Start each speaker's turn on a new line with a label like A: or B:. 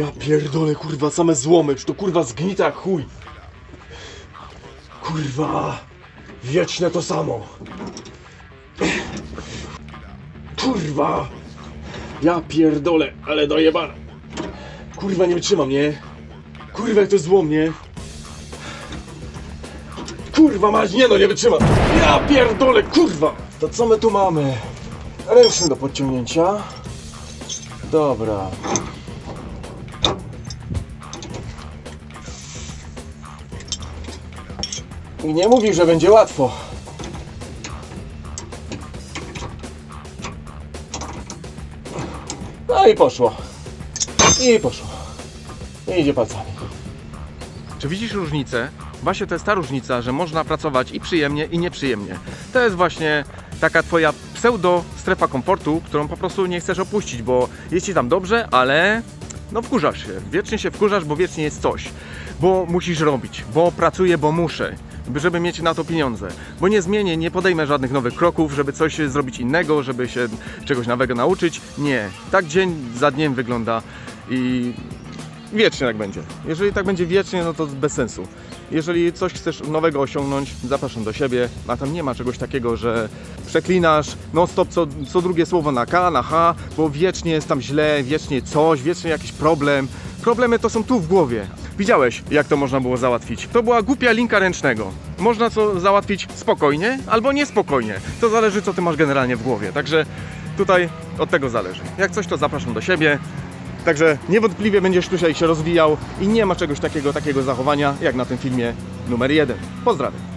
A: Ja pierdolę, kurwa, same złomy, czy to kurwa zgnita chuj. Kurwa, wieczne to samo. Kurwa, ja pierdolę, ale dojebane. Kurwa, nie wytrzymam, nie? Kurwa, jak to zło mnie. Kurwa mać, nie no, nie wytrzymam. Ja pierdolę, kurwa. To co my tu mamy? Ręczny do podciągnięcia. Dobra. I nie mówił, że będzie łatwo. No i poszło. I poszło. I idzie palcami.
B: Czy widzisz różnicę? Właśnie to jest ta różnica, że można pracować i przyjemnie, i nieprzyjemnie. To jest właśnie taka twoja pseudo strefa komfortu, którą po prostu nie chcesz opuścić, bo jest ci tam dobrze, ale no wkurzasz się. Wiecznie się wkurzasz, bo wiecznie jest coś. Bo musisz robić, bo pracuję, bo muszę. Żeby mieć na to pieniądze, bo nie zmienię, nie podejmę żadnych nowych kroków, żeby coś zrobić innego, żeby się czegoś nowego nauczyć. Nie, tak dzień za dniem wygląda i Wiecznie tak będzie. Jeżeli tak będzie wiecznie, no to bez sensu. Jeżeli coś chcesz nowego osiągnąć, zapraszam do siebie, a tam nie ma czegoś takiego, że przeklinasz non stop co, co drugie słowo na K, na H, bo wiecznie jest tam źle, wiecznie coś, wiecznie jakiś problem. Problemy to są tu w głowie. Widziałeś, jak to można było załatwić. To była głupia linka ręcznego. Można to załatwić spokojnie albo niespokojnie. To zależy, co ty masz generalnie w głowie. Także tutaj od tego zależy. Jak coś, to zapraszam do siebie. Także niewątpliwie będziesz tutaj się rozwijał i nie ma czegoś takiego, takiego zachowania jak na tym filmie numer jeden. Pozdrawiam.